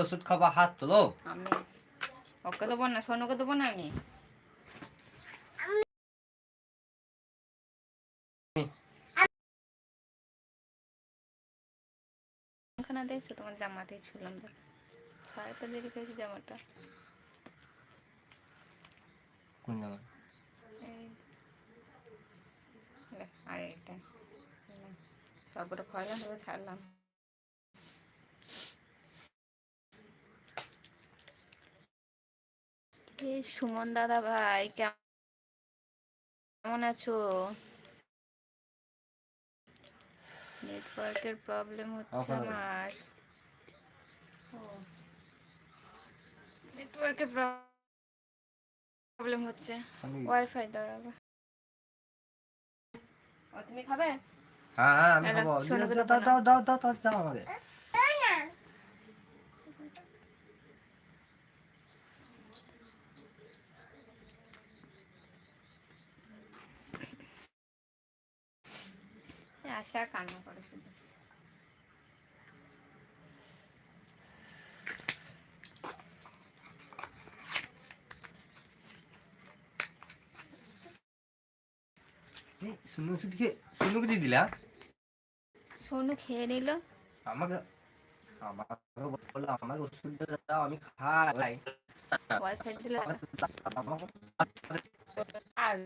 ওষুধ খাবা? হাত তোলো ওকে দেবো না সোনুকে দেবো না আমি খানা দেখছ? তোমার জামাতেই ছুলাম দেখ। সাড়ে দেরি করেছি জামাটা। কোন জামা? আর এটা সবটা খয়লাম তবে ছাড়লাম। সুমন দাদা ভাই কেমন আছো? নেটওয়ার্কের প্রবলেম হচ্ছে আমার। নেটওয়ার্কের প্রবলেম হচ্ছে। ওয়াইফাই দাঁড়াবে। তুমি খাবে? হ্যাঁ হ্যাঁ আমি খাব। দাও দাও দাও দাও দাও দাও দাও আমাকে। এই আশা কান্না করে শুধু। সুনুকে দিয়ে দিলা? সোনু খেয়ে নিল। আমাকে আমাকে বলল আমাকে ওষুধটা দাও আমি খাই। আর